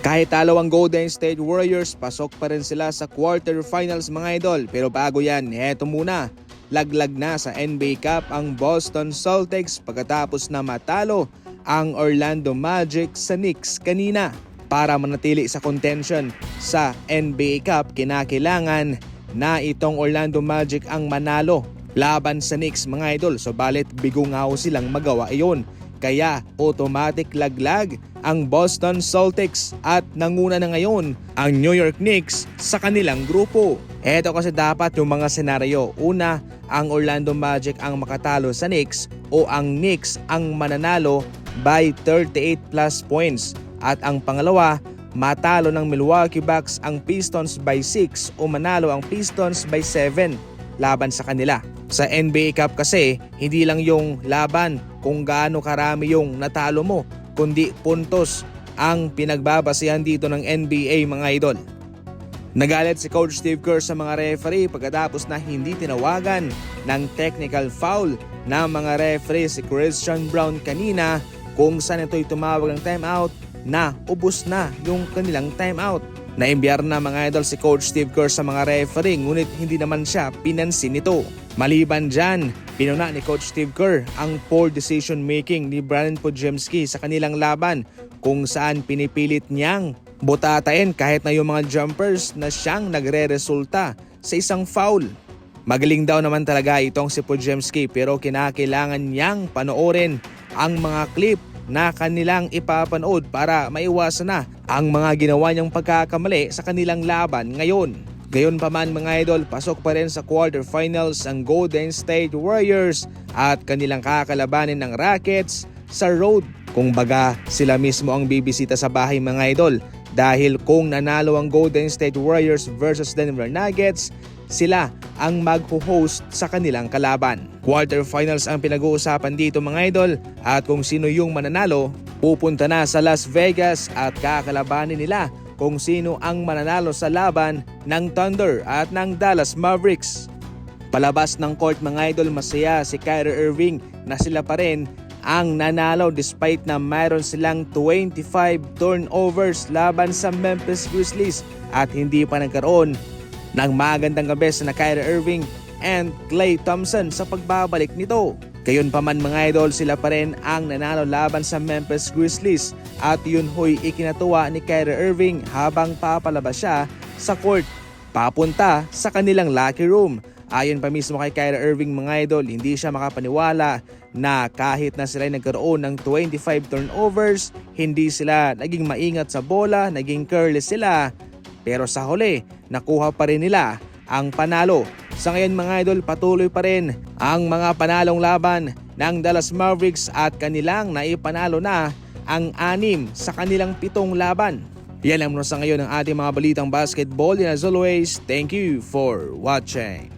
Kahit talo ang Golden State Warriors, pasok pa rin sila sa quarterfinals mga idol. Pero bago yan, heto muna. Laglag na sa NBA Cup ang Boston Celtics pagkatapos na matalo ang Orlando Magic sa Knicks kanina. Para manatili sa contention sa NBA Cup, kinakailangan na itong Orlando Magic ang manalo laban sa Knicks mga idol. So balit bigo nga silang magawa iyon. Kaya automatic laglag ang Boston Celtics at nanguna na ngayon ang New York Knicks sa kanilang grupo. Ito kasi dapat yung mga senaryo. Una, ang Orlando Magic ang makatalo sa Knicks o ang Knicks ang mananalo by 38 plus points. At ang pangalawa, matalo ng Milwaukee Bucks ang Pistons by 6 o manalo ang Pistons by 7 laban sa kanila. Sa NBA Cup kasi, hindi lang yung laban kung gaano karami yung natalo mo, kundi puntos ang pinagbabasihan dito ng NBA mga idol. Nagalit si Coach Steve Kerr sa mga referee pagkatapos na hindi tinawagan ng technical foul ng mga referee si Christian Brown kanina kung saan ito'y tumawag ng timeout na ubos na yung kanilang timeout. Naimbyar na mga idol si Coach Steve Kerr sa mga referee ngunit hindi naman siya pinansin nito. Maliban dyan, pinuna ni Coach Steve Kerr ang poor decision making ni Brandon Podjemski sa kanilang laban kung saan pinipilit niyang butatain kahit na yung mga jumpers na siyang nagre-resulta sa isang foul. Magaling daw naman talaga itong si Podjemski pero kinakailangan niyang panoorin ang mga clip na kanilang ipapanood para maiwasan na ang mga ginawa niyang pagkakamali sa kanilang laban ngayon. Gayon pa man mga idol, pasok pa rin sa quarterfinals ang Golden State Warriors at kanilang kakalabanin ng Rockets sa road. Kung baga sila mismo ang bibisita sa bahay mga idol dahil kung nanalo ang Golden State Warriors versus Denver Nuggets, sila ang magho-host sa kanilang kalaban. Quarterfinals ang pinag-uusapan dito mga idol at kung sino yung mananalo, pupunta na sa Las Vegas at kakalabanin nila kung sino ang mananalo sa laban ng Thunder at ng Dallas Mavericks. Palabas ng court mga idol masaya si Kyrie Irving na sila pa rin ang nanalo despite na mayroon silang 25 turnovers laban sa Memphis Grizzlies at hindi pa nagkaroon ng magandang gabi na Kyrie Irving and Klay Thompson sa pagbabalik nito. Gayon pa man mga idol, sila pa rin ang nanalo laban sa Memphis Grizzlies at yun ho'y ikinatuwa ni Kyrie Irving habang papalabas siya sa court papunta sa kanilang locker room. Ayon pa mismo kay Kyrie Irving mga idol, hindi siya makapaniwala na kahit na sila ay nagkaroon ng 25 turnovers, hindi sila naging maingat sa bola, naging careless sila. Pero sa huli, nakuha pa rin nila ang panalo. Sa ngayon mga idol, patuloy pa rin ang mga panalong laban ng Dallas Mavericks at kanilang naipanalo na ang anim sa kanilang pitong laban. Yan lang muna sa ngayon ang ating mga balitang basketball. And as always, thank you for watching.